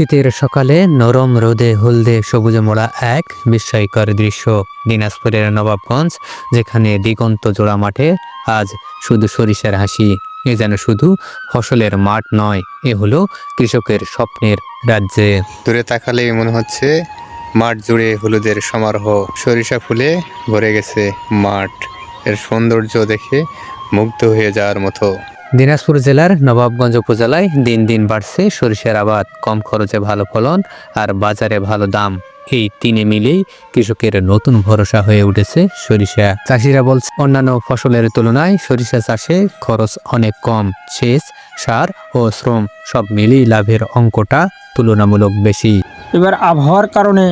শীতের সকালে নরম রোদে হলদে সবুজে মোড়া এক বিস্ময়কর দৃশ্য। দিনাজপুরের নবাবগঞ্জ, যেখানে দিগন্ত জোড়া মাঠে আজ শুধু সরিষার হাসি, এ যেন শুধু ফসলের মাঠ নয়, এ হলো কৃষকের স্বপ্নের রাজ্যে। দূরে তাকালে মনে হচ্ছে মাঠ জুড়ে হলুদের সমারোহ। সরিষা ফুলে ভরে গেছে মাঠ। এর সৌন্দর্য দেখে মুগ্ধ হয়ে যাওয়ার মতো। দিনাজপুর জেলার নবাবগঞ্জ উপজেলায় দিন দিন বাড়ছে সরিষার আবাদ, কম খরচে ভালো ফলন আর বাজারে ভালো দাম। এই তিনে মিলেই কৃষকের নতুন ভরসা হয়ে উঠেছে সরিষা। চাষিরা বলছে, অন্যান্য ফসলের তুলনায় সরিষা চাষে খরচ অনেক কম। সেচ, সার ও শ্রম সব মিলিয়ে লাভের অঙ্কটা তুলনামূলক বেশি। এবার আবহাওয়ার কারণে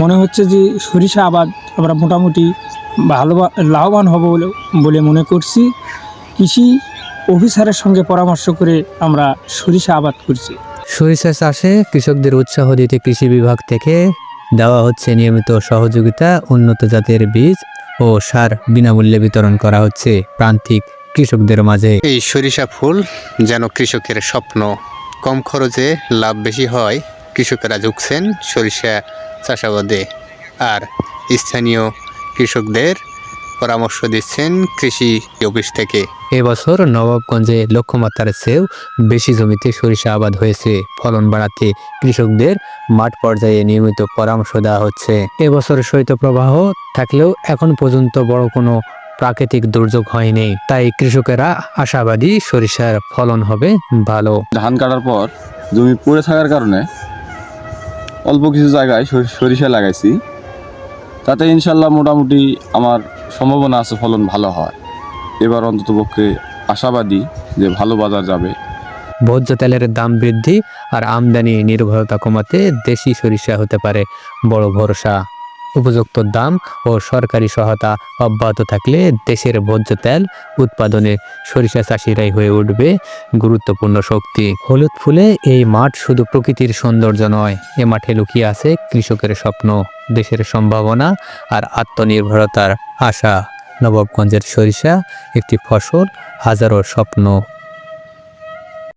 মনে হচ্ছে যে সরিষা আবাদ আমরা মোটামুটি ভালো লাভবান হব বলে মনে করছি। কৃষি অফিসারের সঙ্গে পরামর্শ করে আমরা সরিষা আবাদ করছি। সরিষা চাষে কৃষকদের উৎসাহ দিতে কৃষি বিভাগ থেকে দেওয়া হচ্ছে নিয়মিত সহযোগিতা উন্নত জাতের বীজ ও সার বিনামূল্যে বিতরণ করা হচ্ছে প্রান্তিক কৃষকদের মাঝে। এই সরিষা ফুল যেন কৃষকের স্বপ্ন। কম খরচে লাভ বেশি হয় কৃষকেরা ঝুঁকছেন সরিষা চাষাবাদে। আর স্থানীয় কৃষকদের পরামর্শ দিচ্ছেন কৃষি অফিস থেকে। এবছর নবাবগঞ্জে লক্ষ্যমাত্রার চেয়েও বেশি জমিতে সরিষা আবাদ হয়েছে। ফলন বাড়াতে কৃষকদের মাঠ পর্যায়ে নিয়মিত পরামর্শ দেওয়া হচ্ছে। এবছর শৈত্যপ্রবাহ থাকলেও এখন পর্যন্ত বড় কোনো প্রাকৃতিক দুর্যোগ হয়নি। তাই কৃষকেরা আশাবাদী সরিষার ফলন হবে ভালো। ধান কাটার পর জমি পড়ে থাকার কারণে অল্প কিছু জায়গায় সরিষা লাগাইছি। তাতে ইনশাল্লাহ মোটামুটি আমার সম্ভাবনা আছে ফলন ভালো হয় এবার অন্ততপক্ষে আশাবাদী যে ভালো বাজার যাবে। ভোজ্য তেলের দাম বৃদ্ধি আর আমদানি নির্ভরতা কমাতে দেশি সরিষা হতে পারে বড় ভরসা। উপযুক্ত দাম ও সরকারি সহায়তা অব্যাহত থাকলে দেশের ভোজ্য তেল উৎপাদনে সরিষা চাষিরাই হয়ে উঠবে গুরুত্বপূর্ণ শক্তি। হলুদ ফুলে এই মাঠ শুধু প্রকৃতির সৌন্দর্য নয়, এ মাঠে লুকিয়ে আছে কৃষকের স্বপ্ন, দেশের সম্ভাবনা আর আত্মনির্ভরতার আশা। নবাবগঞ্জের সরিষা একটি ফসল, হাজারো স্বপ্ন।